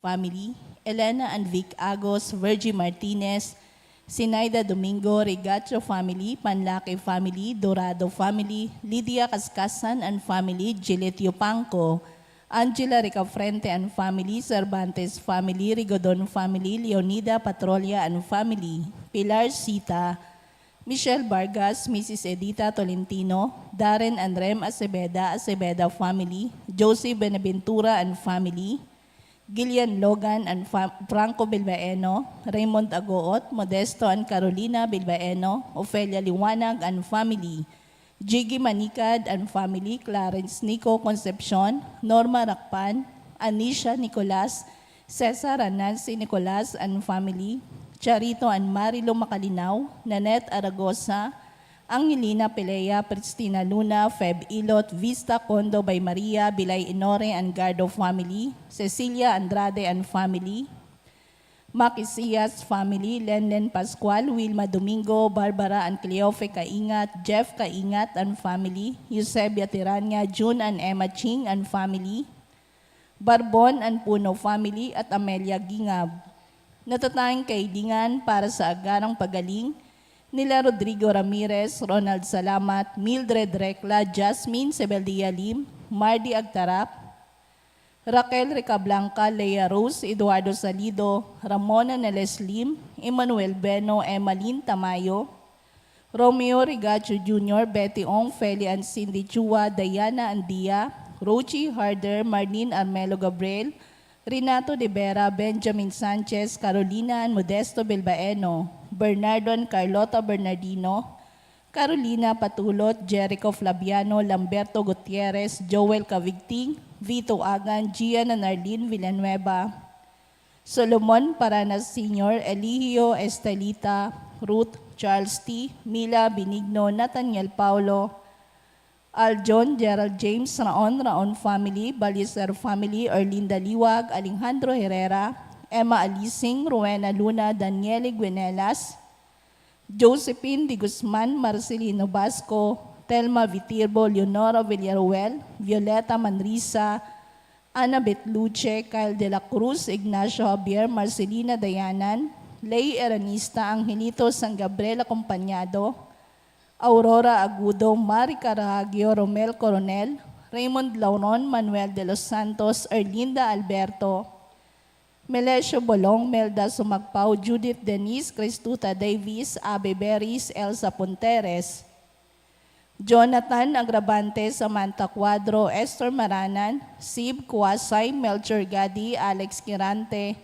family, Elena and Vic Agos, Virgie Martinez, Sinaida Domingo, Regacho family, Panlaki family, Dorado family, Lydia Cascasan and family, Gillette Yupanco, Angela Ricafrente and family, Cervantes family, Rigodon family, Leonida Patrolia and family, Pilar Sita, Michelle Vargas, Mrs. Edita Tolentino, Darren and Rem Acebeda, Acebeda family, Josie Benaventura and family, Gillian Logan and Franco Bilbaeno, Raymond Agoot, Modesto and Carolina Bilbaeno, Ofelia Liwanag and family, Jiggy Manikad and family, Clarence Nico Concepcion, Norma Rakpan, Anisha Nicolas, Cesar and Nancy Nicolas and family, Charito and Marilo Makalinaw, Nanette Aragosa, Angelina Pelea, Pristina Luna, Feb Ilot, Vista Condo by Maria, Bilay Inore and Gardo family, Cecilia Andrade and family, Makisias family, Lenlen Pascual, Wilma Domingo, Barbara and Cleofe Kaingat, Jeff Kaingat and family, Eusebia Tirania, June and Emma Ching and family, Barbon and Puno family at Amelia Gingab. Natatanging kaidingan para sa agarang pagaling nila Rodrigo Ramirez, Ronald Salamat, Mildred Recla, Jasmine Sebeldia Lim, Mardy Agtarap, Raquel Recablanca, Lea Rose, Eduardo Salido, Ramona Neles Lim, Emmanuel Beno, Emmalyn Tamayo, Romeo Rigacho Jr., Betty Ong, Feli and Cindy Chua, Diana Andia, Rochi Harder, Marlene Armelo Gabriel, Renato De Vera, Benjamin Sanchez, Carolina and Modesto Bilbaeno, Bernardo and Carlota Bernardino, Carolina Patulot, Jericho Flaviano, Lamberto Gutierrez, Joel Cavigting, Vito Agan, Gian and Arlene Villanueva, Solomon Paranas Sr., Eligio Estelita, Ruth Charles T., Mila Benigno, Nathaniel Paulo, Aljon, Gerald James, Raon, Raon Family, Baliser Family, Erlinda Liwag, Alejandro Herrera, Emma Alising, Rowena Luna, Daniele Guinelas, Josephine Di Guzman, Marcelino Basco, Telma Vitirbo, Leonora Villaruel, Violeta Manrisa, Annabeth Luce, Kyle De La Cruz, Ignacio Javier, Marcelina Dayanan, Lay Eranista, Angelito San Gabriel Acompañado, Aurora Agudo, Mari Caragio, Romel Coronel, Raymond Lauron, Manuel de los Santos, Erlinda Alberto, Melesio Bolong, Melda Sumagpao, Judith Denise, Cristuta Davis, Abe Beris, Elsa Ponteres, Jonathan Agrabante, Samantha Cuadro, Esther Maranan, Sib Kuasay, Melchor Gadi, Alex Kirante,